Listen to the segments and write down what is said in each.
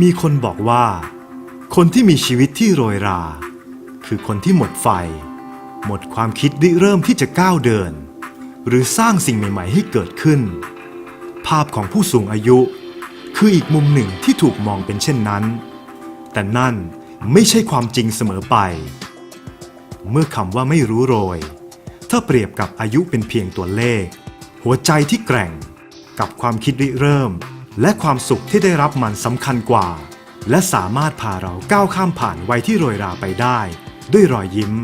มีคนบอกว่า คนที่มีชีวิตที่โรยรา คือคนที่หมดไฟ หมดความคิดริเริ่มที่จะก้าวเดิน หรือสร้างสิ่งใหม่ ๆ ให้เกิดขึ้น ภาพของผู้สูงอายุ คืออีกมุมหนึ่งที่ถูกมองเป็นเช่นนั้น แต่นั่นไม่ใช่ความจริงเสมอไป เมื่อคำว่าไม่รู้โรย ถ้าเปรียบกับอายุเป็นเพียงตัวเลข หัวใจที่แกร่งกับความคิดริเริ่ม และความสุขที่ได้รับมันสำคัญกว่า และสามารถพาเราก้าวข้ามผ่านวัยที่โรยราไปได้ ด้วยรอยยิ้ม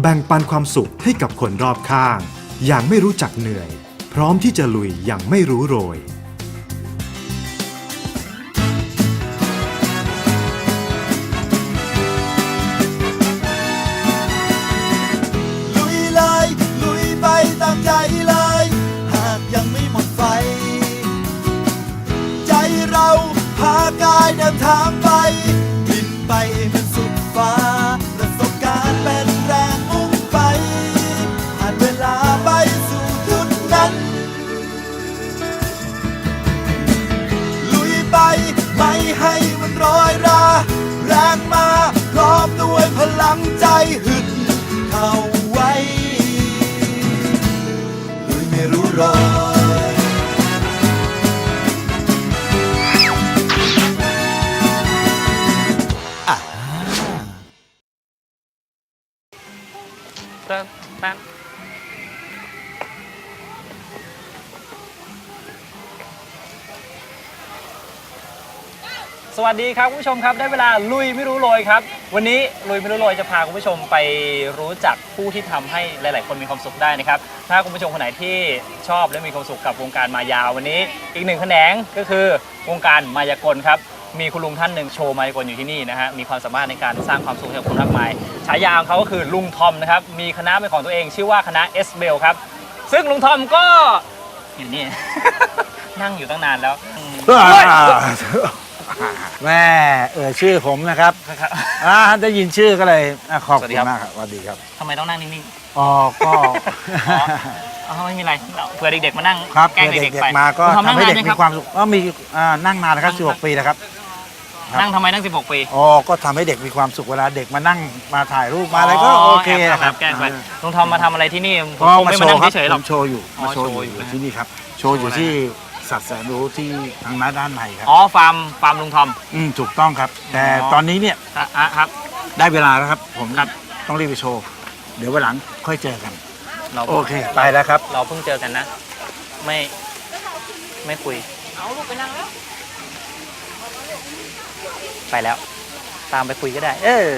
แบ่งปันความสุขให้กับคนรอบข้าง อย่างไม่รู้จักเหนื่อย พร้อมที่จะลุยอย่างไม่รู้โรย ดินทางไป บินไปมันสุดฟ้า ประสบการณ์เป็นแรงมุ่งไปผ่านเวลาไปสู่จุดนั้น ลุยไปไม่ให้มันร้อยรา แรงมาพร้อมด้วยพลังใจหึดเข้าไว้ลุยไม่รู้รอ สวัสดีครับคุณผู้ชมครับได้เวลาลุยไม่รู้โรยครับ วันนี้ลุยไม่รู้โรยจะพาคุณผู้ชมไปรู้จักผู้ที่ทำให้หลาย ๆ คนมีความสุขได้นะครับ ถ้าคุณผู้ชมคนไหนที่ชอบและมีความสุขกับวงการมายาววันนี้ อีกหนึ่งแขนงก็คือวงการมายากลครับ มีคุณลุงท่านหนึ่งโชว์มายากลอยู่ที่นี่นะฮะมีความสามารถในการสร้างความสุขให้กับคนมากมายฉายาของเขาก็คือลุงทอมนะครับมีคณะเป็นของตัวเอง ชื่อว่าคณะเอสเบลครับซึ่งลุงทอมก็อยู่นี่ นั่งอยู่ตั้งนานแล้วอืม แม่เออชื่อผมนะครับครับ อ่าได้ยินชื่อก็เลยอะขอบสวัสคุดีณครับ มากครับสวัสดีครับทำไมต้องนั่งนิ่งอ๋อก็ๆอ๋ออ๋อไม่มีอะไรเผื่อเด็กๆมานั่งครับแกล้งเด็เด็กกๆไปๆมาก็ลุงทอมนั่งทำให้นานเด็กยังมีครับความสุขก็มีอ่านั่งนานนะครับนั่ง16ปีนะครับ ครับ นั่งทำไมนั่ง 16 ปีอ๋อก็ทำให้เด็กมีความสุขเวลาเด็กมานั่งมาถ่ายรูปมาอะไรก็โอเคแอบนะครับแกล้งไปลุงทอมมาทำอะไรที่นี่ผมก็คงมาไม่โชมานั่งว์ครับเฉยๆหรผอก มโชว์อยู่อ๋อมาโชว์โชว์ออยู่ยู่นะ ที่นี่ครับ โชว์อยู่โชว์อะไรที่ สัตว์แสนรู้ที่ทางด้านในครับอ๋อฟาร์มฟาร์มลุงทอม อืมถูกต้องครับ แต่อ๋อ ตอนนี้เนี่ยอะอะครับ ได้เวลาแล้วครับ ผมครับ ต้องรีบไปโชว์ เดี๋ยววันหลังค่อยเจอกัน เราโอเค ไปแล้วครับ เราเพิ่งเจอกันนะ ไม่ไม่คุย เอาลูกไปนั่งแล้ว ไปแล้ว ตามไปคุยก็ได้ เออ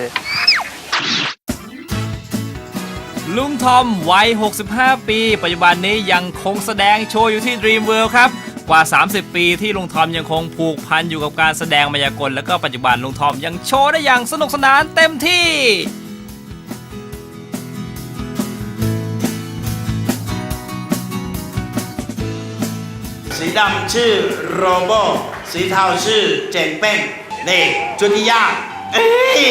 ลุงทอมวัย 65 ปี ปัจจุบันนี้ยังคงแสดงโชว์อยู่ที่ Dream World ครับ กว่า 30 ปีที่ลุงทอมยังคงผูกพันอยู่กับการแสดงมายากล แล้วก็ปัจจุบันลุงทอมยังโชว์ได้อย่างสนุกสนานเต็มที่ สีดำชื่อโรโบ สีเทาชื่อเจ๋งเป้งนี่จุดที่ยากเอ้ย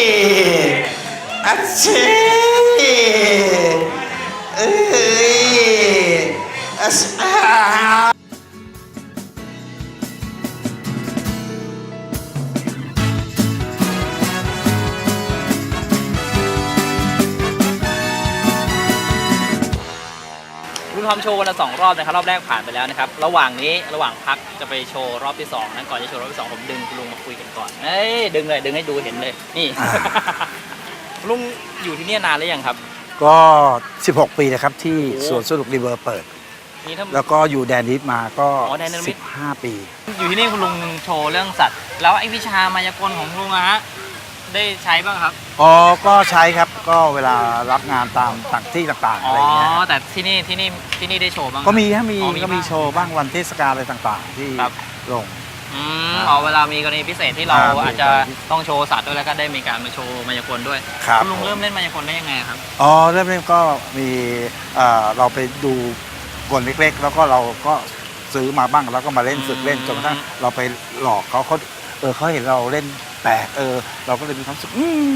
อัดเชเอ้ยอัส ทอมโชว์วันละสองรอบนะครับรอบแรกผ่านไปแล้วนะครับระหว่างนี้ระหว่างพักจะไปโชว์รอบที่สองนั้นก่อนจะโชว์รอบที่สองผมดึงคุณลุงมาคุยกันก่อนเอ้ยดึงเลยดึงให้ดูเห็นเลยนี่ ลุงอยู่ที่เนี่ยนานหรือยังครับ ก็ 16 ปีนะครับที่โอ้สวนสนุกริเวอร์เปิด นี่ถ้า แล้วก็อยู่แดนนิดมาก็ อ๋อแดนนิด15 ปี อยู่ที่นี่คุณลุงโชว์เรื่องสัตว์ แล้วไอ้วิชามายากลของลุงอะฮะ ได้ใช้บ้างครับ อ๋อ ก็ใช้ครับ ก็เวลารับงานตามต่างที่ต่างๆ อ๋อะอ ไรอย่างเงี้ย แต่ที่นี่ที่นี่ที่นี่ได้โชว์บ้างก็มีฮะมี อ๋อมีก็มีบ้างโชว์บ้างวันเทศกาลอะไรต่างๆ ที่ครับ ลง อืมอ๋อเวลามีกรณีพิเศษที่เราอ่ามีอาจจะกรณีต้องโชว์สัตว์ด้วยแล้วก็ได้มีการมาโชว์มายากลด้วยครับณลุงเริ่มเล่นมายากลได้ยังไงครับ อ๋อเริ่มเล่นก็มีเอ่อเราไปดูกลเล็กๆ แล้วก็เราก็ซื้อมาบ้างแล้วก็มาเล่นอืม ฝึกเล่นจนกระทั่งเราไปหลอกเขาเขาเออเขาเห็นเราเล่น แปลกเออ เราก็เลยมีความสุขอืม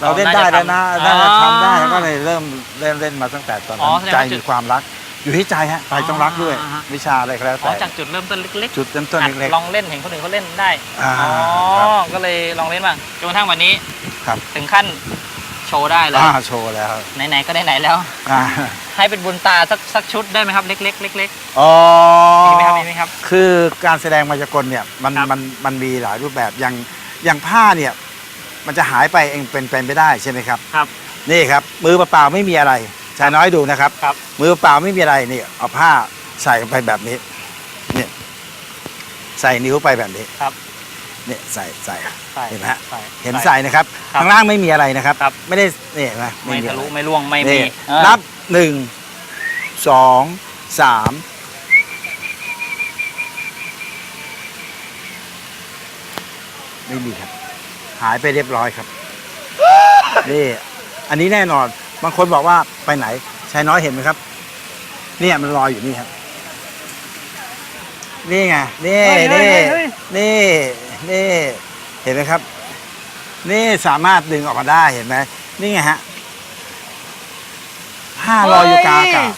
เราเล่นได้แล้วนะเราน่าน่าจะจะทำทำได้อ่าแล้วก็เลยเริ่มเล่นเล่นมาตั้งแต่ตอนอ๋นั้อนแสดงใจว่าจุดมีความรัก อยู่ที่ใจฮะใจต้องรักด้วยอ่าฮะ วิชาอะไรก็แล้วอ๋อแต่จากจุดเริ่มต้นเล็กจุดเริ่มต้นหัดเล็ก ลองเล่นเห็นคนอื่นเขาเล่นได้อ่าอ๋อครับก็เลยลองเล่นบ้างจนกระทั่งวันนี้ๆครับ ถึงขั้นโชว์ได้เลยอ่าโชว์แล้วไหนๆก็ได้ไหนแล้ว อ่าให้เป็นบุญตาสักสักชุดได้ไหมครับ เล็กๆเล็กอ๋อ ๆมีไหมครับมีไหมครับ คือการแสดงมายากลเนี่ยมันครับมันมันมีหลายรูปแบบอย่าง อย่างผ้าเนี่ยมันจะหายไปเองเป็นเป็นไปได้ใช่ไหมครับครับ นี่ครับมือเปล่าๆไม่มีอะไรชายน้อยดูนะครับ ครับ มือเปล่าไม่มีอะไรนี่เอาผ้าใส่ลงไปแบบนี้เนี่ยใส่นิ้วไปแบบนี้ครับเนี่ยใส่ใส่ใส่เห็นไหมฮะใส่เห็นใส่นะครับครับ ข้างล่างไม่มีอะไรนะครับครับไม่ได้นี่เห็นไหมไม่มีทะอะลุไรไม่ร่วงไม่มีนี่เออนับหนึ่งสองสาม ไม่มีครับ หายไปเรียบร้อยครับ นี่ อันนี้แน่นอน บางคนบอกว่าไปไหนชายน้อยเห็นไหมครับ เนี่ยมันลอยอยู่นี่ครับ นี่ไง นี่เฮ้ยนี่เฮ้ยนี่นี่ เห็นไหมครับ นี่สามารถดึงออกมาได้เห็นไหมนี่ไงฮะผ้าลอยอยู่กลางอากาศ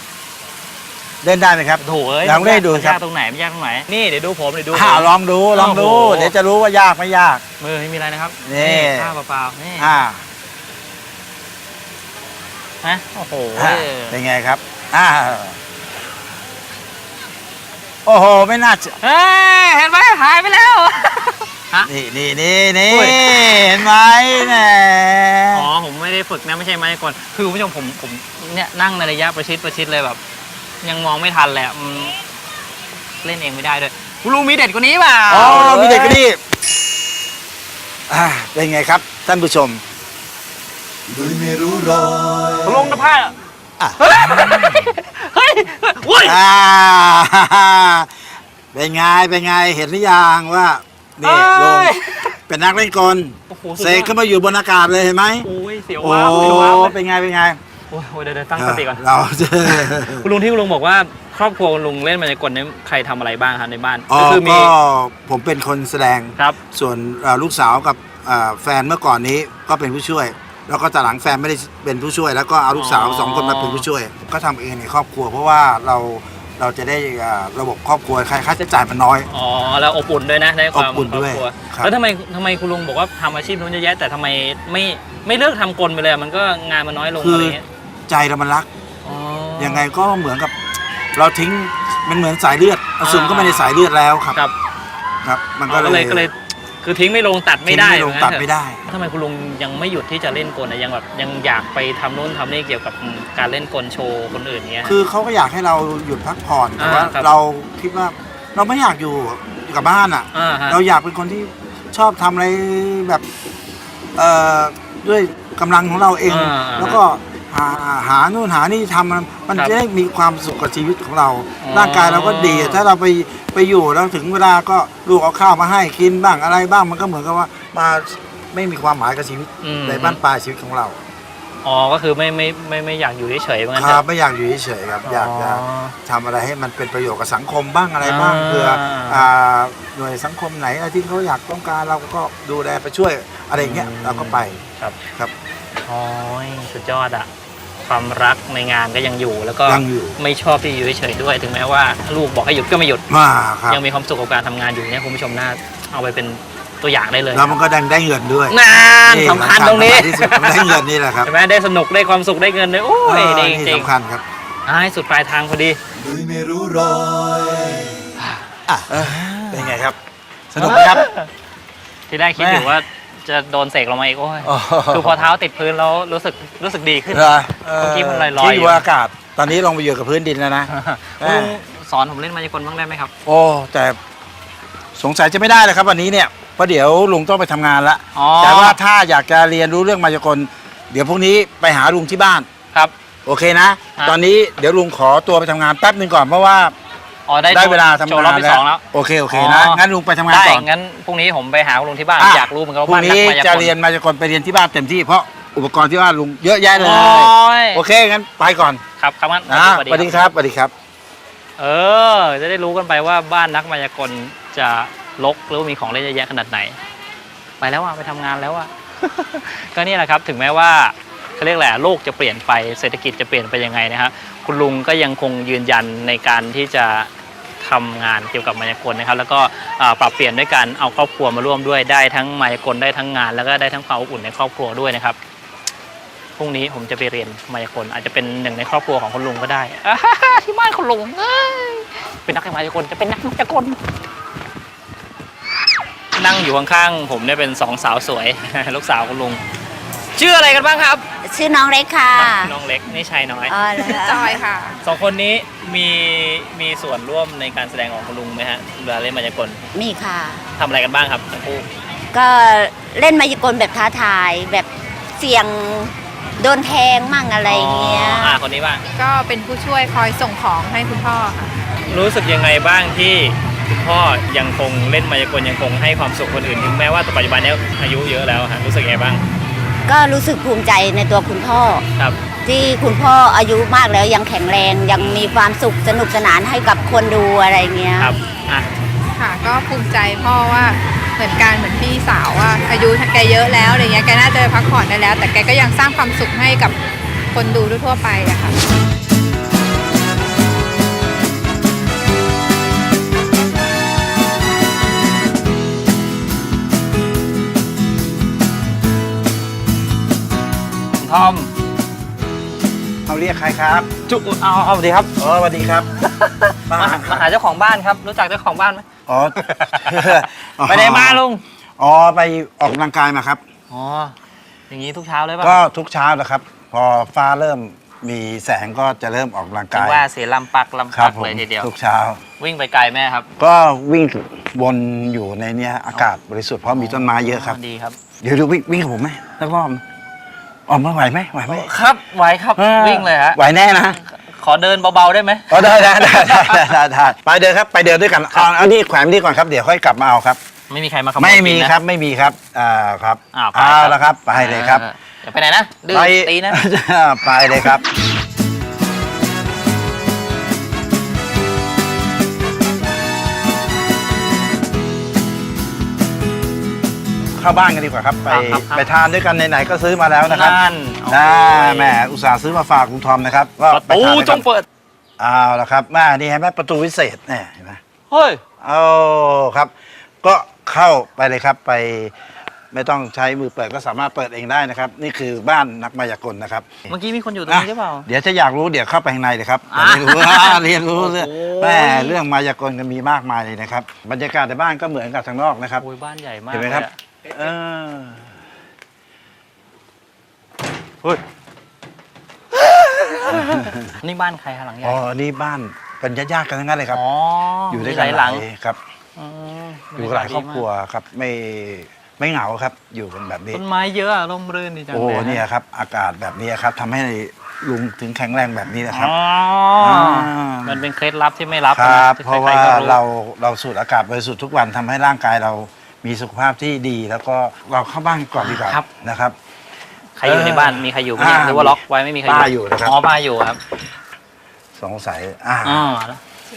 เล่นได้ไหมครับโถเอ้ยลองเล่นดูมันครับ ยากตรงไหนไม่ยากตรงไหน นี่เดี๋ยวดูผมเดี๋ยวดูอ่าผมลองดูลองดู โอ้โห เดี๋ยวจะรู้ว่ายากไม่ยาก มือไม่มีอะไรนะครับนี่ผ้าเปล่าๆนี่อ่าฮะโอ้โหอ่าเป็นไงครับอ่าโอ้โห ไม่น่าจะเฮ้ยเห็นไหมหายไปแล้ว ฮะ นี่นี่นี่นี่อุ้ย เห็นไหมแหม อ๋อผมไม่ได้ฝึกนะไม่ใช่ไม้กลคือคุณผู้ชมผมผมเนี่ยนั่งในระยะประชิดประชิดเลยแบบ ยังมองไม่ทันเลยอะอืมเล่นเองไม่ได้ด้วยคุณลุงมีเด็ดกว่านี้เปล่าอ๋อมีเด็กคนนี้อ่าเป็นไงครับ ท่านผู้ชมลุยไม่รู้รอยคุณลุงนะผ้าอะ เฮ้ยเฮ้ยเฮ้ยอ่า เป็นไง เป็นไง เห็นหรือยังว่านี่ลงเอ้ยเป็นนักเล่นกล โอ้โหสุดเสยกอดขึ้นมาอยู่บนอากาศเลยเห็นไหม โอ้ยเสียวโอ้ว้าวเสียวว้าวเลย เป็นไง เป็นไง โอ้ยโอ้ยเดี๋ยวเดี๋ยวตั้งสติก่อนเราจะคุณลุงที่คุณลุงบอกว่าครอบครัวคุณลุงเล่นมายากลเนี่ยใครทำอะไรบ้างครับในบ้านอ๋อก็คือมีก็ผมเป็นคนแสดงครับ ส่วนเอ่อลูกสาวกับเอ่อแฟนเมื่อก่อนนี้ก็เป็นผู้ช่วย แล้วก็แต่หลังแฟนไม่ได้เป็นผู้ช่วย แล้วก็เอาลูกสาวอ๋อสองคนมาเป็นผู้ช่วย ก็ทำเองในครอบครัว เพราะว่าเราเราจะได้เอ่อระบบครอบครัวค่าค่าใช้จ่ายมันน้อย อ๋อ แล้วอบอุ่นด้วยนะได้ความอบอุ่นด้วยครบครัครับแล้วทำไมทำไมคุณลุงบอกว่าทำอาชีพนู้นเยอะแยะแต่ทำไมไม่ไม่เลิกทำกลไปเลยอะมันก็งานมันน้อยลงคือะอไรเงี้ย ใจเรามันรัก อ๋อ ยังไงก็เหมือนกับ เราทิ้งมันเหมือนสายเลือดอสุมอ่าก็ไม่ได้สายเลือดแล้วครับ ครับ ครับ มันอ๋ก็อก็เลยก็เลยคือทิ้งไม่ลงตัดไม่ได้ทิ้งไม่ลงว่างั้นตัดเถอะไม่ได้ทำไมคุณลุงยังไม่หยุดที่จะเล่นกลอะยังแบบยังอยากไปทำโน้นทำนี่เกี่ยวกับการเล่นกลโชว์คนอื่นเงี้ย คือเขาก็อยากให้เราหยุดพักผ่อนแต่ว่าอ่าครับ เราคิดว่าเราไม่อยากอยู่อยู่กับบ้านอะ อ่าฮะ เราอยากเป็นคนที่ชอบทำอะไรแบบเอ่อด้วยกำลังของเราเอง อ่าแล้วก็ หาหานู่นหานี่ทำมันมันครับจะได้มีความสุขกับชีวิตของเรา อ๋อร่างกายเราก็ดีถ้าเราไปไปอยู่แล้วถึงเวลาก็ลูกเอาข้าวมาให้กินบ้างอะไรบ้างมันก็เหมือนกับว่ามาไม่มีความหมายกับชีวิตอืม ในบ้านปลายชีวิตของเราอ๋อก็คือไม่ไม่ไม่ไม่อยากอยู่เฉยๆว่างั้นคเถรับอะไม่อยากอยู่เฉยๆครับอยากจะ อ๋อ ทำอะไรให้มันเป็นประโยชน์กับสังคมบ้างอะไรบ้างอ่า เพื่ออ่าหน่วยสังคมไหนอะไรที่เขาอยากต้องการเราก็ดูแลไปช่วยอะไรอย่างเงี้ยอืมเราก็ไป ครับ ครับ โอ้ยสุดยอดอะความรักในงานก็ยังอยู่ แล้วก็ยังอยู่ ไม่ชอบที่อยู่เฉยๆด้วย ถึงแม้ว่าลูกบอกให้หยุดก็ไม่หยุด มาครับยังมีความสุขกับการทำงานอยู่เนี่ยคุณผู้ชมน่าเอาไปเป็นตัวอย่างได้เลยแล้วมันก็ดังได้เงินด้วยนานสำคัญตรงนี้สำคัญที่สุดมันได้เงินนี่แหละครับใช่ไหมได้สนุกได้ความสุขได้เงินด้วยโอ้ยเออดีนี่จริงสำคัญครับๆอ่าให้สุดปลายทางพอดีลุยไม่รู้รอยอะเออเป็นไงครับ สนุกไหมครับ ที่แรกคิดอยู่ว่า จะโดนเสกลงมาอีกโอ้ยคือพอเท้าติดพื้นแล้วรู้สึกรู้สึกดีขึ้น เหรอเมื่อกี้มันลอยๆ ที่อยู่บนอากาศ ตอนนี้ลงไปอยู่กับพื้นดินแล้วนะคุณลุงสอนผมเล่นมายากลบ้างได้ไหมครับ โอ้ แต่สงสัยจะไม่ได้เลยครับวันนี้เนี่ยเพราะเดี๋ยวลุงต้องไปทำงานละอ๋อแต่ว่าถ้าอยากจะเรียนรู้เรื่องมายากล เดี๋ยวพรุ่งนี้ไปหาลุงที่บ้าน ครับ โอเคนะ ฮะ ตอนนี้เดี๋ยวลุงขอตัวไปทำงานแป๊บหนึ่งก่อนเพราะว่า อ๋อได้ได้เวลาทำโชว์รอบงานที่สองแล้ว โอเคโอเคนะอ๋อ งั้นลุงไปทำงานได้ก่อน งั้นพรุ่งนี้ผมไปหาคุณลุงที่บ้านอะ อยากรู้เหมือนกันว่าพรุ่บ้างนนักนี้มายากลจะเรียนมายากลไปเรียนที่บ้านเต็มที่เพราะอุปกรณ์ที่บ้านลุงเยอะแยะเลย โอ้ยโอเคงั้นไปก่อนครับครับงั้นนะสสวัวัสดีครับสวัสดีครับ เออ จะได้รู้กันไปว่าบ้านนักมายากลจะลกหรือว่ามีของเล่นเยอะแยะขนาดไหน ไปแล้วอะไปทำงานแล้วอะ ก็นี่แหละครับถึงแม้ว่าเขาเรียกแหละไรโลกจะเปลี่ยนไปเศรษฐกิจจะเปลี่ยนไปยังไงนะฮะคุณลุงก็ยังคงยืนยันในการที่จะ ทำงานเกี่ยวกับมายากลนะครับ แล้วก็ปรับเปลี่ยนด้วยการเอาครอบครัวมาร่วมด้วยได้ทั้งมายากลได้ทั้งงาน แล้วก็ได้ทั้งความอบอุ่นในครอบครัวด้วยนะครับพรุ่งนี้ผมจะไปเรียนมายากลอาจจะเป็นหนึ่งในครอบครัวของคุณลุงก็ได้ที่บ้านคุณลุงเอ้ยเป็นนักมายากลจะเป็นนักมายากลนั่งอยู่ข้างๆผมเนี่ยเป็นสองสาวสวย ลูกสาวคุณลุงชื่ออะไรกันบ้างครับ ชื่อน้องเล็กค่ะน้องเล็กนี่ชายน้อยอ๋อเหรอจอยค่ะ สองคนนี้มีมีส่วนร่วมในการแสดงของคุณลุงไหมฮะเวลาเล่นมายากลมีค่ะ ทำอะไรกันบ้างครับทั้งคู่ก็เล่นมายากลแบบท้าทายแบบเสี่ยงโดนแทงมั่งอะไรอย่างเงี้ย อ่าคนนี้บ้างก็เป็นผู้ช่วยคอยส่งของให้คุณพ่อค่ะ รู้สึกยังไงบ้างที่คุณพ่อยังคงเล่นมายากลยังคงให้ความสุขคนอื่นถึงแม้ว่าปัจจุบันนี้อายุเยอะแล้วฮะรู้สึกยังไงบ้าง ก็รู้สึกภูมิใจในตัวคุณพ่อ ครับ ที่คุณพ่ออายุมากแล้วยังแข็งแรงยังมีความสุขสนุกสนานให้กับคนดูอะไรเงี้ย ครับอะ ค่ะก็ภูมิใจพ่อว่าเหมือนกันเหมือนพี่สาวว่าอายุแกเยอะแล้วอะไรเงี้ยแกน่าจะไปพักผ่อนได้แล้ว แต่แกก็ยังสร้างความสุขให้กับคนดูทั่วๆไปอะค่ะ ทอมเขาเรียกใครครับจุเอาเอาดีครับอ๋อสวัสดีครับมามาหามาหาเจ้าของบ้านครับ รู้จักเจ้าของบ้านไหมอ๋อไปไหนมาลุงอ๋อไปออกกำลังกายมาครับ อ๋ออย่างนี้ทุกเช้าเลยป่ะก็ทุกเช้านะครับ พอฟ้าเริ่มมีแสงก็จะเริ่มออกกำลังถึกางยว่าเสียลำปักลำครัปับกผมเลยทีเดียว ทุกเช้า วิ่งไปไกลแม่ครับก็วิ่งวนอยู่ในเนี้ยอากาศบริสุทธิ์เพราะมีต้นไม้เยอะครับ ดีครับ เดี๋ยวดูวิ่งวิ่งกับผมไหมสักรอบ ออกมาไหวไหมไหวไหมครับไหวครับวิ่งเลยฮะไหวแน่นะขอเดินเบาๆได้ไหมอ๋อได้ได้ได้ได้ได้ได้ไปเดินครับไปเดินด้วยกันเอาเอานี่แขวนนี่ก่อนครับเดี๋ยวค่อยกลับมาเอาครับ ไม่มีใครมาขโมยไม่มีกินนะครับไม่มีครับอ่าครับอ้าวไปเอาละครับไปเลยครับออเดี๋ยวไปไหนนะดื้อไปตีนะไปเลยครับ เข้าบ้านกันดีกว่าครับ ไปครับครับ ไปทานด้วยกันไหนๆก็ซื้อมาแล้วนะครับนั่นน่าโอ้ยแหมอุตส่าห์ซื้อมาฝากคุณทอมนะครับก็ประไปตูทานด้วยจกันงเปิด เอาละครับแม่นี่เห็นไหมประตูวิเศษเนี่ยเห็นไหม เฮ้ย เอาครับ ก็เข้าไปเลยครับไปไม่ต้องใช้มือเปิดก็สามารถเปิดเองได้นะครับ นี่คือบ้านนักมายากลนะครับเมื่อกี้มีคนอยู่ตรงนี้หรือเปล่า เดี๋ยวจะอยากรู้เดี๋ยวเข้าไปข้างในเลยครับอะเรียนรู้อ่าเรียนรู้เรื่องโอ้โห แม่เรื่องมายากลกันมีมากมายเลยนะครับ บรรยากาศในบ้านก็เหมือนกับทางนอกนะครับ โอ้ยบ้านใหญ่มากเห็นไหมครับ ลยอะ เออเฮ้ยนี่บ้านใครคะหลังใหญ่อ๋อนี่บ้านเป็นญาติๆกันทั้งนั้นเลยครับ อ๋อออยู่ด้วยหกัลานยหลังครับ อืมอยู่หลายครอบครัวครับ ไม่ไม่เหงาครับ อยู่กันแบบนี้ ต้นไม้เยอะอะร่มรื่นดีจังโอ้เลยะเนี่ยครับ อากาศแบบนี้ครับทำให้ลุงถึงแข็งแรงแบบนี้นะครับ อ๋ออ่ามันเป็นเคล็ดลับที่ไม่รับครับ ที่เพราะใคว่าๆก็ เราเราสูดอากาศบริสุทธิ์ทุกวันทำให้ร่างกายเรา มีสุขภาพที่ดีแล้วก็เราเข้าบ้านก่อนดีกว่านะครับ ใครอยู่ในบ้านมีใครอยู่ไหมเนี่ยอ่าหรือว่าล็อกไว้ไม่มีใครอยู่ป้าอยู่นะครับ อ๋อป้าอยู่ครับสงสัยอ่าอ๋อ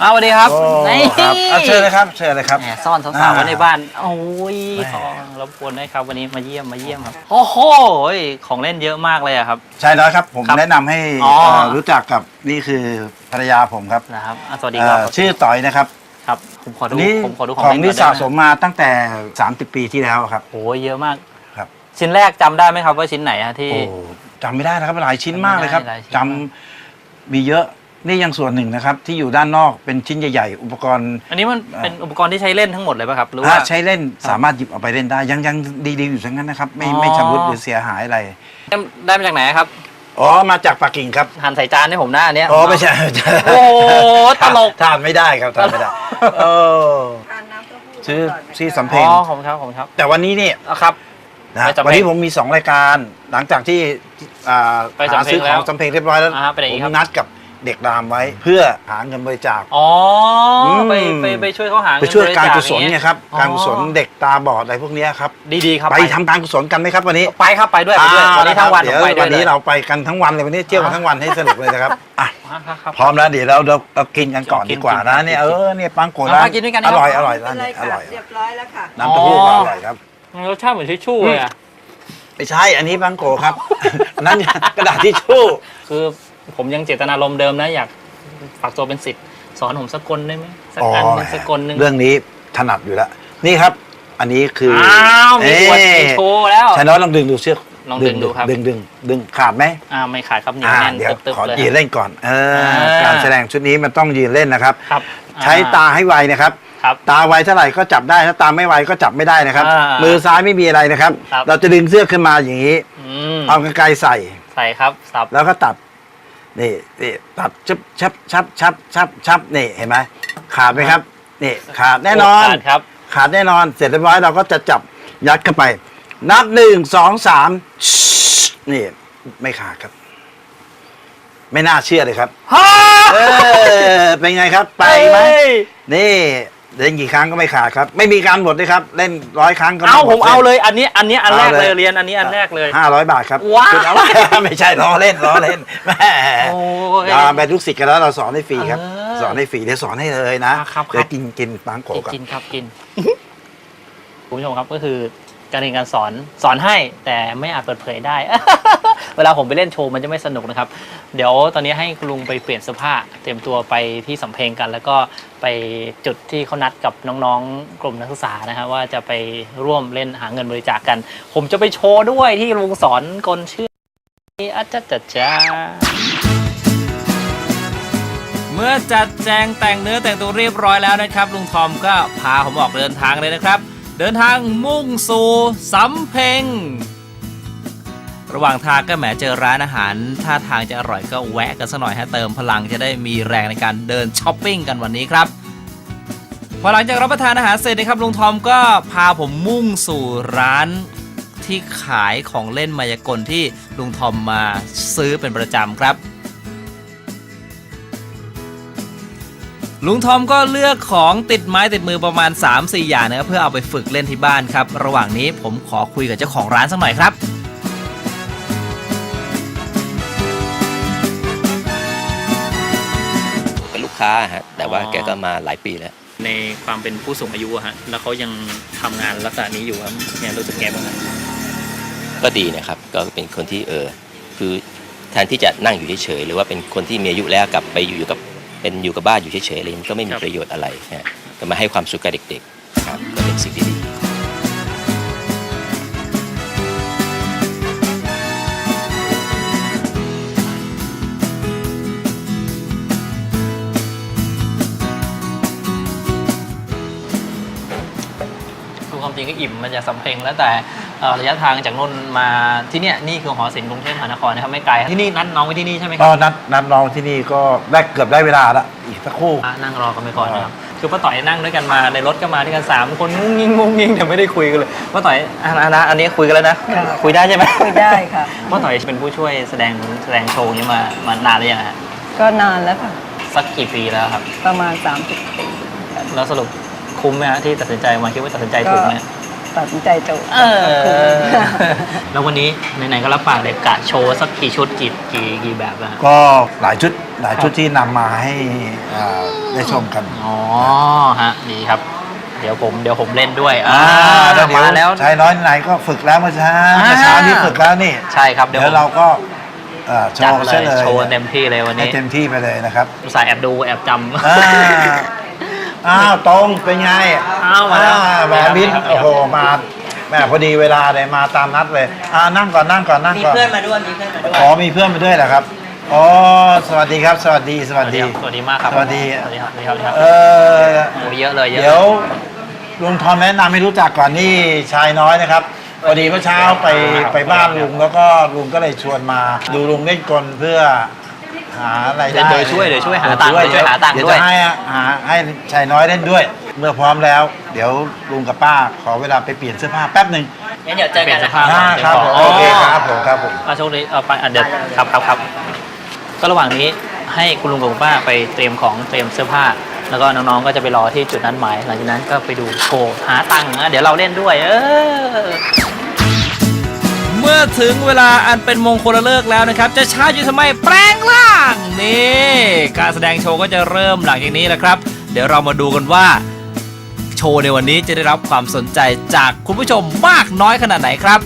อ้าวสวัสดีครับโอ้นี่ครับอะเชิญเลยครับเชิญเลยครับ แหมซ่อนสาวๆอ่าไว้ในบ้านโอ้ยแหม่ขอรบกวนได้ครับวันนี้มาเยี่ยมมาเยี่ยมครับโอ้โหของเล่นเยอะมากเลยอะครับใช่แล้วครับ ผมครับแนะนำให้อ๋อ เอ่อรู้จักกับนี่คือภรรยาผมครับนะครับอะสวัสดีเอ่ครับอชื่อต่อยนะครับ ครับผมขอดูนี่ผมขอดูขขอองงเล่นนี่ก่อนสะได้ไหสมมาตั้งแต่ 30 ปีที่แล้วครับ โอ้ยเยอะมากครับ ชิ้นแรกจำได้ไหมครับว่าชิ้นไหนฮะที่ โอ้จำไม่ได้นะครับหลายชิ้นมากเลยครับจำไม่ได้หลายชิ้นจำมีเยอะนี่ยังส่วนหนึ่งนะครับ ที่อยู่ด้านนอกเป็นชิ้นใหญ่ๆ อุปกรณ์อันนี้มันเป็นอุปกรณ์ที่ใช้เล่นทั้งหมดเลยป่ะครับหรือว่าอ่าใช้เล่นสามารถหยิบเอาไปเล่นได้ ยังยังดีๆอยู่ทั้งนั้นนะครับ ไม่อ๋อ ไม่ชำรุดหรือเสียหายอะไร ได้มาจากไหนครับ อ๋อมาจากปักกิ่งครับหั่นใส่จานให้ผมหน้าอันเนี้ยอ๋อไม่ใช่ไม่ใช่โอ้โหตลกทานไม่ได้ครับทานไม่ได้เออชื่อชื่อสำอ๋เพ็งอผมครับผมครับแต่วันนี้เนี่ย เอาครับ นะไปสำเพ็งวันนี้ผมมีสองรายการหลังจากที่อ่าไปสำหาเพ็งซื้อของแล้วสำเพ็งเรียบร้อยแล้วอ่าไปไหนอีผกครัมบ นัดกับ เด็กรามไว้ เพื่อหาเงินบริจาค อ๋ออม ไปไปไปช่วยเขาหาเงินไปช่วยการบจกุศลอเนี่ยครับอ๋อ การกุศลเด็กตาบอดอะไรพวกเนี้ยครับดีๆครับไปทำการกุศลกันไหมครับวันนี้ไปครับไปด้วยไปด้วยวันนี้ทั้งวันเดี๋ยวผมไปด้ววัยนนี้ลยเราไปกันทั้งวันเลยวันนี้เที่ยวกันทั้งวันให้สนุกเลยนะครับอะครับครับ พร้อมแล้วเดี๋ยวเราเราเรากินกันก่อนกินดีกว่านะกินเนี่ยกิเอนอเนี่ยปังโกเอาร้านมากินด้วยกันอนะครับ ร่อยอร่อยร้านนี้อร่อยเรียบร้อยแล้วค่ะ น้ำเต้าหู้ก็อร่อยครับ รสชาติเหมือนทิชชู่เลยอะไม่ใช่อันนี้ปังโกครับนนั้นกระดาษทิชชู่ คือ ผมยังเจตนารมณ์เดิมนะอยากฝากตัวเป็นสิทธิ์สอนผมสักคนได้ไหมสักอันหนึ่งสักคนหนึ่ง เรื่องนี้ถนัดอยู่แล้ว นี่ครับ อันนี้คืออ้าวมีอวดเอ๊ะมีโชว์แล้วชายน้อยลองดึงดูเชือกลองดึงดูครับ ดึงดึงดึงขาดไหมอ่าไม่ขาดครับเหนียวอ่าแน่นเดี๋ยวตึบขอๆเลยยืนเล่นก่อนเอออ่าการแสดงชุดนี้มันต้องยืนเล่นนะครับ ครับใช้ตาให้ไวนะครับ ครับ ตาไวเท่าไหร่ก็จับได้ถ้าตาไม่ไวก็จับไม่ได้นะครับ อ่ามืมือซ้ายไม่มีอะไรนะครับ ครับ เราจะดึงเสื้อขึ้นมาอย่างนี้ อืมเอากรรไกรใส่ ใส่ครับสับ แล้วก็ตัด นี่นี่ตัดชับชับชับชับชับชับนี่เห็นไหมขาดไหมครับนี่ขาดแน่นอนขาดครับ ขาดแน่นอนเสร็จเรียบร้อยเราก็จะจับยัดเข้าไป นับหนึ่งสองสามนี่ไม่ขาดครับ ไม่น่าเชื่อเลยครับเออเป็นไงครับ ไปไหมเอ้ยนี่ เล่นกี่ครั้งก็ไม่ขาดครับ ไม่มีการหมดเลยครับ เล่นร้อยครั้งก็เอาไหผมเอาเลย อันนี้อันนี้อันแรกเอาเลเลยยเรียนอันนี้อันแรกเลยห้าร้อยบาทครับว้าวคุณเอาไว้ไม่ใช่ล้อเล่นล้อเล่นแม่โอ้ยเราเป็นลูกศิษย์กันแล้วเราสอนให้ฟรีครับเออสอนให้ฟรีเดี๋ยวสอนให้เลยนะอะครับครับเดี๋ยวกินกินปังโกะกินกับกินครับกินคุณผู้ชมครับก็คือ การเรียนการสอนสอนให้แต่ไม่อาจเปิดเผยได้ เวลาผมไปเล่นโชว์มันจะไม่สนุกนะครับ เดี๋ยวตอนนี้ให้คุณลุงไปเปลี่ยนเสื้อผ้าเตรียมตัวไปที่สำเพ็งกัน แล้วก็ไปจุดที่เขานัดกับน้องๆกลุ่มนักศึกษานะครับว่าจะไปร่วมเล่นหาเงินบริจาคกัน ผมจะไปโชว์ด้วยที่ลุงสอนกลเชื่ออาจจะจ้าเมื่อจัดแจงแต่งเนื้อแต่งตัวเรียบร้อยแล้วนะครับ ลุงทอมก็พาผมออกเดินทางเลยนะครับ เดินทางมุ่งสู่สำเพ็ง ระหว่างทางก็แหมเจอร้านอาหารท่าทางจะอร่อยก็แวะกันสักหน่อยให้เติมพลังจะได้มีแรงในการเดินช้อปปิ้งกันวันนี้ครับพอหลังจากรับประทานอาหารเสร็จนะครับลุงทอมก็พาผมมุ่งสู่ร้านที่ขายของเล่นมายากลที่ลุงทอมมาซื้อเป็นประจำครับ ลุงทอมก็เลือกของติดไม้ติดมือประมาณ 3-4 อย่างนะครับเพื่อเอาไปฝึกเล่นที่บ้านครับ ระหว่างนี้ผมขอคุยกับเจ้าของร้านสักหน่อยครับ เป็นลูกค้าฮะแต่ว่าอ๋อ แกก็มาหลายปีแล้ว ในความเป็นผู้สูงอายุอะฮะ แล้วเขายังทำงานลักษณะนี้อยู่ครับเนี่ยรู้สึกไงบ้างครับก็ดีนะครับ ก็เป็นคนที่เออคือแทนที่จะนั่งอยู่เฉยๆหรือว่าเป็นคนที่มีอายุแล้วกลับไปอยู่กับ เป็นอยู่กับบ้านอยู่เฉยๆอะไรมันก็ไม่มีประโยชน์อะไรฮะก็มาให้ความสุขกับเด็กๆนะครับก็เป็นสิ่งที่ดีคือความจริงก็อิ่มมาจากสำเพ็งแล้วแต่เอ่อ ระยะทางจากนนท์มาที่เนี่ยนี่คือหอศิลป์กรุงเทพมหานครนะครับไม่ไกลที่นี่นัดน้องไว้ที่นี่ใช่ไหมคก็รับนัดนัดน้องที่นี่ก็ได้เกือบได้เวลาละอีกสักครู่ อะนั่งรอกันไปก่อนนะครับคือป้าต่อยนั่งด้วยกันมาในรถก็มาด้วยกันสามคนงุ้งงิ้งงุ้งงิ้งแต่ไม่ได้คุยกันเลยป้าต่อยอะนะนะอันนี้คุยกันแล้วนะคุยได้ใช่ไหมคุยได้ค่ะ ป้าต่อยเป็นผู้ช่วยแสดงแสดงโชว์นี้มามานานหรือยังฮะก็นานแล้วค่ะ สักกี่ปีแล้วครับ ประมาณ 30 ปีแล้วสรุปคุ้มไหมฮะที่ตัดสินใจมาคิดว่าตัดสินใจถูกไหม ตัดสินใจโจทย์เออ แล้ววันนี้ไหนๆก็รับปากเลยกะโชว์สักกี่ชุดกี่กี่กี่แบบอะฮะก็หลายชุดหลายชุดที่นำมาให้อ่าได้ชมกันอ๋อฮะดีครับ เดี๋ยวผมเดี๋ยวผมเล่นด้วยอ่าอ่าแล้วเดี๋ยวมาแล้ว ชายน้อยไหนก็ฝึกแล้วเมื่อเช้าอ่า เมื่อเช้านี้ฝึกแล้วนี่ใช่ครับเดี๋เดี๋ยยววเราก็เอ่อโชจัดว์เลซะยเลยโชว์เต็มที่เลยวันให้นี้เต็มที่ไปเลยนะครับ อุตส่าห์แอบดูแอบจอ่าำ อ้าวตรงเป็นไงอ้าวมาแล้วอ่แหวนบินครับโอ้โหมาแม่พอดีเวลาเลยมาตามนัดเลยอ่านั่งก่อนนั่งก่อนนั่งมีก่อนเพื่อนมาด้วยมีเพื่อนมาด้วยอ๋อมีเพื่อนมาด้วยเหรอครับอ๋อสวัสดีครับ สวัสดีสวัสดี สวัสดีมากครับสวัสดี สวัสดีครับสวัสดีครับสวัสดีครับเออโอ้เยอะเลยเยอะเดี๋ยวลุงทอมแนะนำให้รู้จักก่อนนี่ชายน้อยนะครับพอดีเมื่อเช้าไปไปบ้านลุงแล้วก็ลุงก็เลยชวนมา ดูลุงเล่นกลเพื่อ หารายได้เดี๋ยวช่วยเดี๋ยวช่วยหาตังค์เดี๋เดี๋ยวช่วยหาตังค์เดี๋ยวด้วย จะให้หาให้ชายน้อยเล่นด้วย เมื่อพร้อมแล้ว เดี๋ยวลุงกับป้าขอเวลาไปเปลี่ยนเสื้อผ้าแป๊บหนึ่งงั้นเดี๋ยวเจอกันนะคอ่าครับผมโอเคครับผมครับผมอะโชคดีเอาไปอะเดี๋ยวครับครับครับก็ระหว่างนี้ให้คุณลุงกับคุณป้าไปเตรียมของเตรียมเสื้อผ้า แล้วก็น้องๆก็จะไปรอที่จุดนั้นหมายหลังจากนั้นก็ไปดูโชว์หาตังค์นะเดี๋ยวเราเล่นด้วย เออ เมื่อถึงเวลาอันเป็นมงคลเลิกแล้วนะครับ จะช้าอยู่ทำไมแปลงร่าง นี่ การแสดงโชว์ก็จะเริ่มหลังจากนี้แหละครับ เดี๋ยวเรามาดูกันว่า โชว์ในวันนี้จะได้รับความสนใจจากคุณผู้ชมมากน้อยขนาดไหนครับ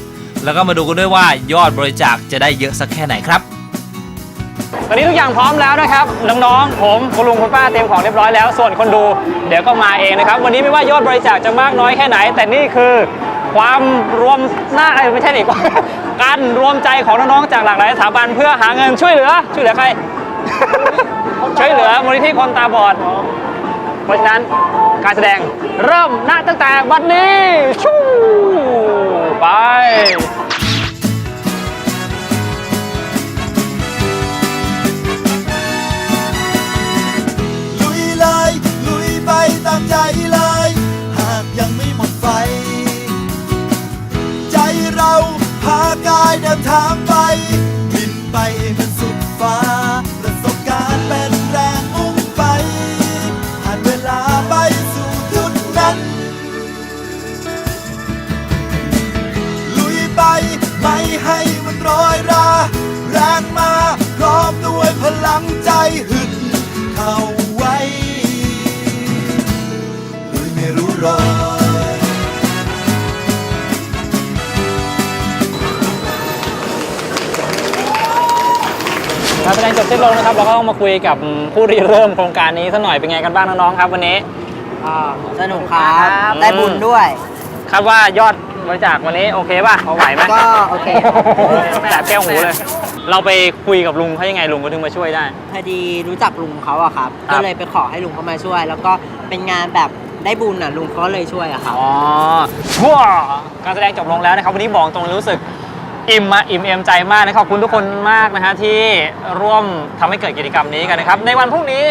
แล้วก็มาดูกันด้วยว่ายอดบริจาคจะได้เยอะสักแค่ไหนครับตอนนี้ทุกอย่างพร้อมแล้วนะครับน้องๆผมคุณลุงคุณป้าเตรียมของเรียบร้อยแล้ว ส่วนคนดูเดี๋ยวก็มาเองนะครับ วันนี้ไม่ว่ายอดบริจาคจะมากน้อยแค่ไหน แต่นี่คือ ความรวมหน้าเอ้ยไม่ใช่ดิการรวมใจของน้องๆจากหลากหลายสถาบันเพื่อหาเงินช่วยเหลือ ช่วยเหลือใคร ช่วยเหลือมูลนิธิคนตาบอด เพราะฉะนั้นการแสดงเริ่มณตั้งแต่บัดนี้ชู่ไปลุยเลยลุยไปตามใจเลย กายเดินทางไป การแสดงจบสิ้นลงนะครับเราก็ต้องมาคุยกับผู้ริเริ่มโครงการนี้สักหน่อยเป็นไงกันบ้างน้องๆครับวันนี้ สนุกครับ ได้บุญด้วย คาดว่ายอดบริจาควันนี้โอเคป่ะพอไหวไหมก็โอเคแสบแก้วหูเลย เราไปคุยกับลุงเขายังไงลุงก็ถึงมาช่วยได้ พอดีรู้จักลุงเขาอะครับครับก็เลยไปขอให้ลุงเขามาช่วย แล้วก็เป็นงานแบบได้บุญอะลุงเขาก็เลยช่วยอะครับอ๋อว้าการแสดงจบลงแล้วนะครับวันนี้บอกตรงรู้สึก อิ่มมาอิ่มเอมใจมากนะครับขอบคุณทุกคนมากนะฮะที่ร่วมทำให้เกิดกิจกรรมนี้กันนะครับ ในวันพรุ่งนี้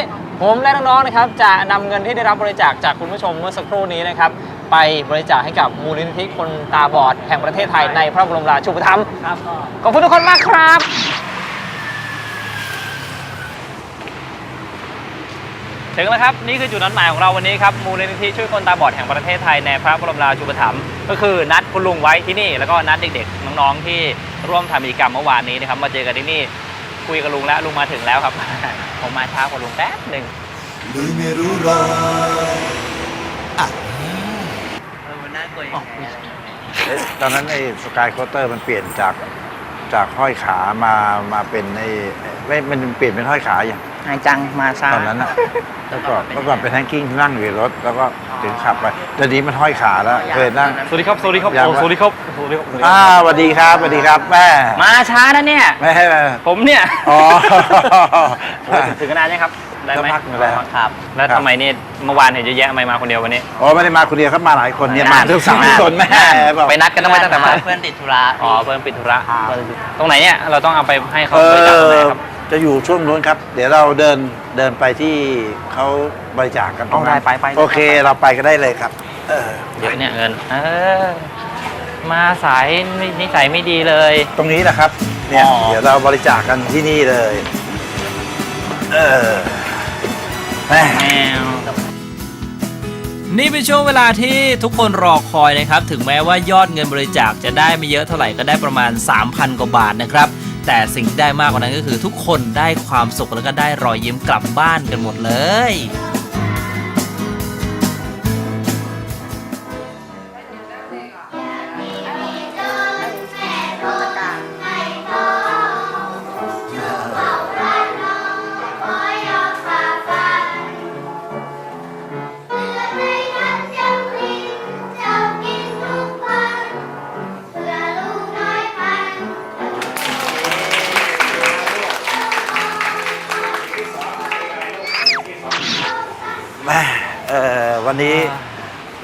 ผมและน้องๆนะครับ จะนำเงินที่ได้รับบริจาคจากคุณผู้ชมเมื่อสักครู่นี้นะครับ ไปบริจาคให้กับมูลนิธิคนตาบอดแห่งประเทศไทยในพระบรมราชูปถัมภ์ขอบคุณทุกคนมากครับ ถึงแล้วครับ นี่คือจุดนัดหมายของเราวันนี้ครับ มูลนิธิช่วยคนตาบอดแห่งประเทศไทยในพระบรมราชูปถัมภ์ก็คือนัดคุณลุงไว้ที่นี่ แล้วก็นัดเด็กๆ น้องๆที่ร่วมทำกิจกรรมเมื่อวานนี้นะครับมาเจอกันที่นี่คุยกับลุงแล้วลุงมาถึงแล้วครับ ผมมาช้ากว่าลุงแป๊บหนึ่งลุยไม่รู้รอยเอ๊ะตอนนั้นไอ้สกายโคเตอร์มันเปลี่ยนจากจากห้อยขามามาเป็นไอ้ไม่มันเปลี่ยนเป็นห้อยขาอย่าง นายจังมาช้าตอนนั้นอะเมื่อก่อนเมื่อก่อนเป็นแฮงกิ้งที่นั่งอยู่ในรถ แล้วก็ถึงขับไปตอนนี้มันห้อยขาแล้ว เคยนั่ง สวัสดีครับ สวัสดีครับ ยังโอ้วะสวัสดีครับ สวัสดีครับสวัสดีคอ่ารับสวัสดีครับสวัสดีครับแม่มาช้านะเนี่ย ไม่ให้มาผมเนี่ยอ๋อ โอ้ถึงขนาดนี้ครับ ได้ไหมสักพักหนึ่งแล้ว ครับ แล้วครับทำไมนี่เมื่อวานเห็นเยอะแยะทำไมมาคนเดียววันนี้ อ๋อไม่ได้มาคนเดียวครับมาหลายคนเนี่ยมาทั้งสามคนแม่บอกไปนัดกันตั้งไว้ตั้งแต่มา เพื่อนติดธุระอ๋อเพิ่มปิดธุระ ตรงไหนเนี่ย เราต้องเอาไปให้เขาเอบริจาคตรงไหนอครับ จะอยู่ช่วงนู้นครับ เดี๋ยวเราเดินเดินไปที่เขาบริจาคกันตรงนั้นเอาไปไปไป โอเคเราไปก็ได้เลยครับ เออเยอะเนี่ยเงิน เออ มาสายนินิสัยไม่ดีเลย ตรงนี้แหละครับ เนี่ยอ๋อ เดี๋ยวเราบริจาคกันที่นี่เลย เออแม่ แมว นี่เป็นช่วงเวลาที่ทุกคนรอคอยนะครับ ถึงแม้ว่ายอดเงินบริจาคจะได้ไม่เยอะเท่าไหร่ก็ได้ประมาณ 3,000 กว่าบาทนะครับ แต่สิ่งที่ได้มากกว่านั้นก็คือทุกคนได้ความสุขแล้วก็ได้รอยยิ้มกลับบ้านกันหมดเลย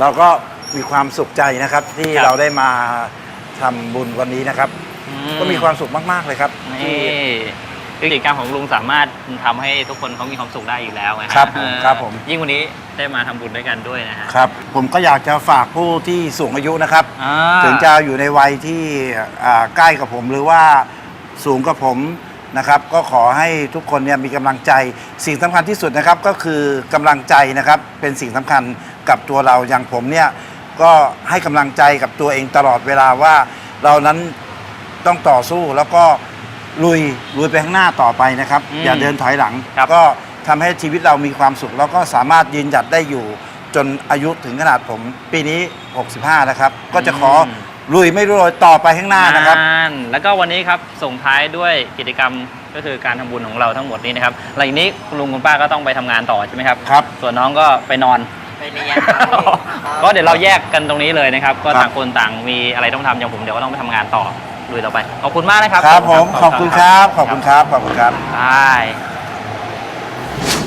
เราก็มีความสุขใจนะครับ ที่ครับเราได้มาทำบุญวันนี้นะครับก็มีความสุขมากๆเลยครับที่ นี่คือกิจกรรมของลุงสามารถทำให้ทุกคนเขามีความสุขได้อยู่แล้วไงฮะครับผมเออครับผม ยิ่งวันนี้ได้มาทำบุญด้วยกันด้วยนะฮะครับ ผมก็อยากจะฝากผู้ที่สูงอายุนะครับ อ่า ถึงจะอยู่ในวัยที่อ่าใกล้กับผมหรือว่าสูงกับผมนะครับ ก็ขอให้ทุกคนเนี่ยมีกำลังใจ สิ่งสำคัญที่สุดนะครับก็คือกำลังใจนะครับเป็นสิ่งสำคัญ กับตัวเราอย่างผมเนี่ยก็ให้กำลังใจกับตัวเองตลอดเวลาว่าเรานั้นต้องต่อสู้แล้วก็ลุยลุยไปข้างหน้าต่อไปนะครับ อืมอย่าเดินถอยหลัง ครับ ก็ทำให้ชีวิตเรามีความสุข แล้วก็สามารถยืนหยัดได้อยู่ จนอายุถึงขนาดผม ปีนี้ 65 นะครับ ก็จะขอลุยไม่รู้โรยต่อไปข้างหน้านะครับ นั่นแล้วก็วันนี้ครับส่งท้ายด้วยกิจกรรมก็คือการทำบุญของเราทั้งหมดนี้นะครับหลังจากนี้คุณลุงคุณป้าก็ต้องไปทำงานต่อใช่ไหมครับ ครับ ส่วนน้องก็ไปนอน ไปเรียน ก็เดี๋ยวเราแยกกันตรงนี้เลยนะครับ ก็ครับต่างคนต่างมีอะไรต้องทำอย่างผมเดี๋ยวก็ต้องไปทำงานต่อลุยต่อไป ขอบคุณมากนะครับ ครับผม ขอบคุณครับ ขอบคุณครับ ขอบคุณครับ ใช่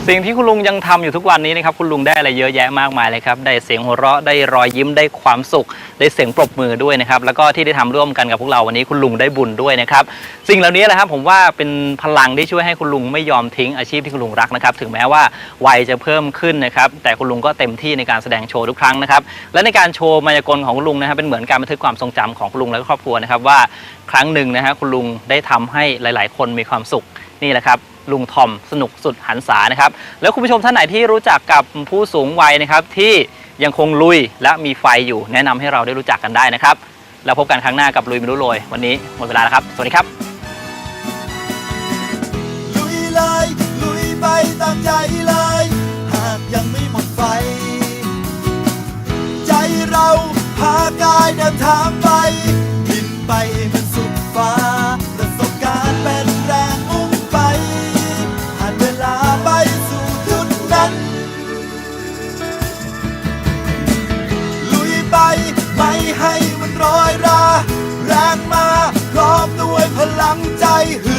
สิ่งที่คุณลุงยังทำอยู่ทุกวันนี้นะครับคุณลุงได้อะไรเยอะแยะมากมายเลยครับได้เสียงหัวเราะได้รอยยิ้มได้ความสุข ได้เสียงปรบมือด้วยนะครับแล้วก็ที่ได้ทำร่วมกันกับพวกเราวันนี้คุณลุงได้บุญด้วยนะครับสิ่งเหล่านี้แหละครับผมว่าเป็นพลังที่ช่วยให้คุณลุงไม่ยอมทิ้งอาชีพที่คุณลุงรักนะครับถึงแม้ว่าวัยจะเพิ่มขึ้นนะครับแต่คุณลุงก็เต็มที่ในการแสดงโชว์ทุกครั้งนะครับและในการโชว์มายากลของคุณลุงนะครับเป็นเหมือนการบันทึกความทรงจำของคุณลุงและครอบครัวนะครับว่าครั้งหนึ่งนะฮะคุณลุงได้ทำให้หลาย ๆ คนมีความสุขนี่แหละครับ ลุงทอมสนุกสุดหันษานะครับ แล้วคุณผู้ชมท่านไหนที่รู้จักกับผู้สูงวัยนะครับที่ยังคงลุยและมีไฟอยู่ แนะนำให้เราได้รู้จักกันได้นะครับ แล้วพบกันครั้งหน้ากับลุยไม่รู้โรยวันนี้หมดเวลาแล้วครับ สวัสดีครับลุยเลยลุยไปตามใจเลยหากยังไม่หมดไฟ ใจเราพากายเดินทางไปบินไป ลังใจฮึ